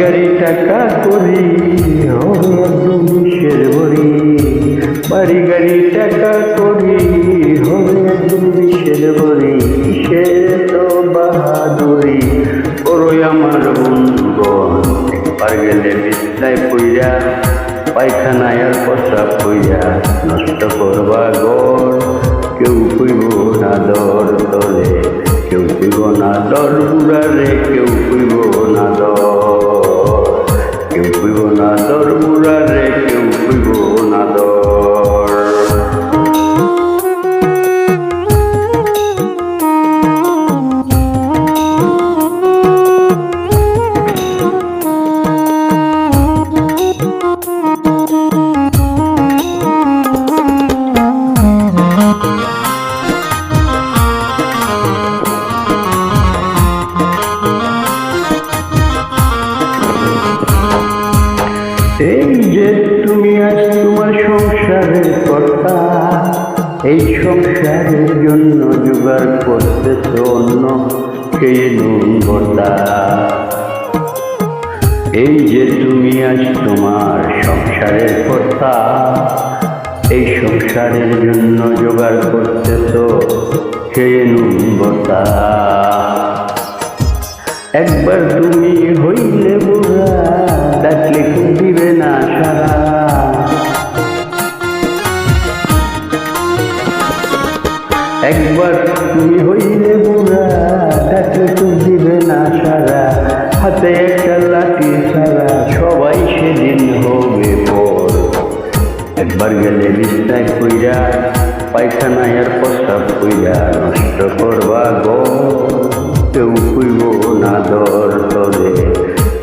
গাড়ি টাকা করি বিশ্বের বড়ি বাড়ি গাড়ি টাকা করি বিশ্বের বড়ি কিসের তো বাহাদুরি, ওরই আমার বন্ধুগণ। একবার গেলে বিদ্যায় পইরা পায়খানায় আর প্রস্রাব কইরা নষ্ট করবা গড়। কেউ কইব না দর তলে কেউ কইব না দর বুড়ারে কেউ কইব এই যে তুমি আজ তোমার সংসারের কথা এই সংসারের জন্য জোগাড় করতেছ অন্য খেয়ে নুন ভর্তা। এই যে তুমি আজ তোমার সংসারের কথা এই সংসারের জন্য জোগাড় করতেছ খেয়ে নুন ভর্তা। একবার তুমি একবার তুমি হইলে বুড়া ডাকলে খুব দিবে না সারা। হাতে একটা লাঠি সারা সবাই সেদিন হবে পর। একবার গেলে বিস্তায় কইরা, পায়খানায় আর প্রস্তাব কইরা নষ্ট করবা গো। কেউ কইব না দর তরে,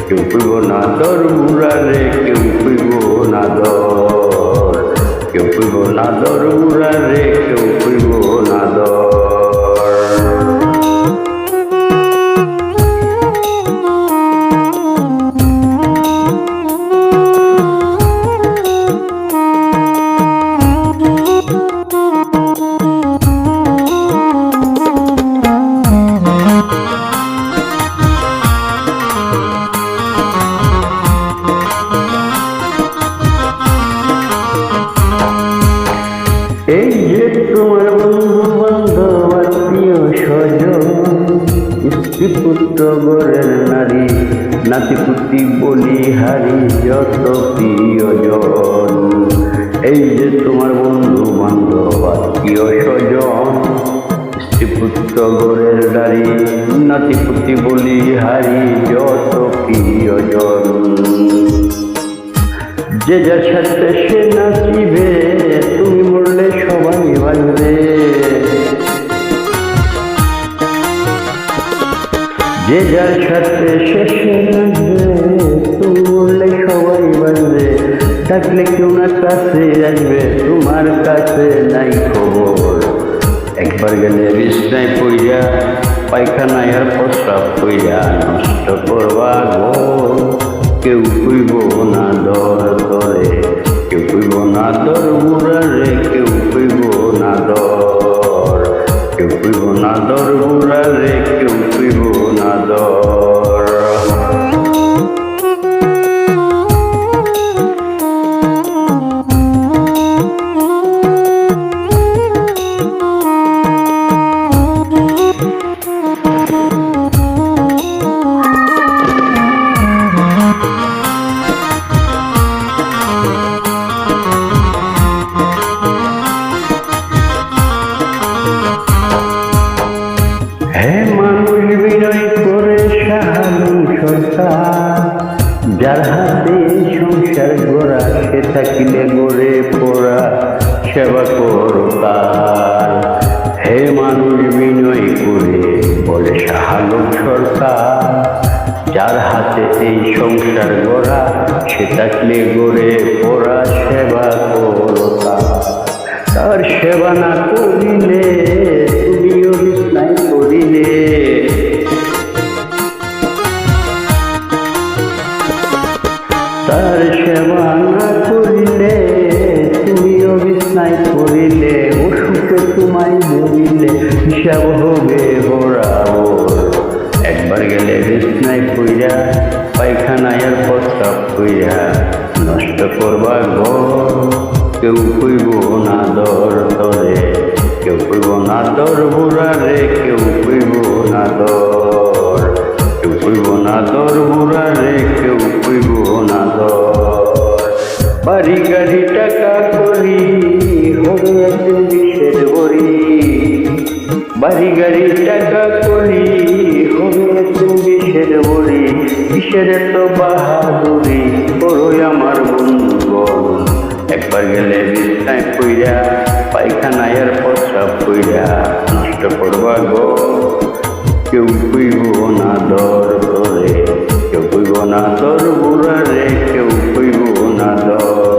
কেউ কইব না দর বুড়ারে কেউ কইব না দর। কেউ কইব না দর বুড়ারে কেউ কইব তোমার বন্ধু বান্ধব আত্মীয় স্বজন, স্ত্রী পুত্র গরের নারী নাতি নাতিপুতি বলি হারি যত প্রিয়জন। এই যে তোমার বন্ধু বান্ধব আত্মীয় স্বজন, স্ত্রী পুত্র গরের নারী নাতিপুতি বলি হারি যত প্রিয়জন। যে যার সাথে সে নাচিবে যে যার সাথে মরলে সবাই বাঁধবে থাকলে কেউ না কাছে আসবে, তোমার কাছে নাই খবর। একবার গেলে বিছনায় পইয়া পায়খানায় আর প্রস্রাব পইয়া নষ্ট করবা গো। কেউ কইব না দর দরে, কেউ কইব না দর বুড়ারে কেউ কইব না দর, কেউ যার হাতে সংসার গড়া, সে থাকিলে গড়ে পড়া সেবা করো তার। হে মানুষ বিনয় করে, বলে সাহালুক সরকার। যার হাতে এই সংসার গড়া, সে থাকলে গড়ে পড়া সেবা করো তার সেবা না করিলে কইরা নষ্ট করবার ঘর কেউ কইব না দর দরে, কেউ কইব না দর বুড়ারে, কেউ কইব না দর। কেউ কইব না দর বুড়ারে, কেউ কইব না দর। বাড়ি গাড়ি টাকা করি হরিয়াতে বিষের বড়ি বাড়ি গাড়ি টাকা করি কিসের তো বাহাদুরি, বড়ই আমার বন্ধু একবার গেলে বিছনায় পইরা, পায়খানায় আর পশা পইরা নষ্ট করবা গো। কেউ পুইব না দর করে কেউ পুইব না তোর বুড়া রে কেউ পুইব না দর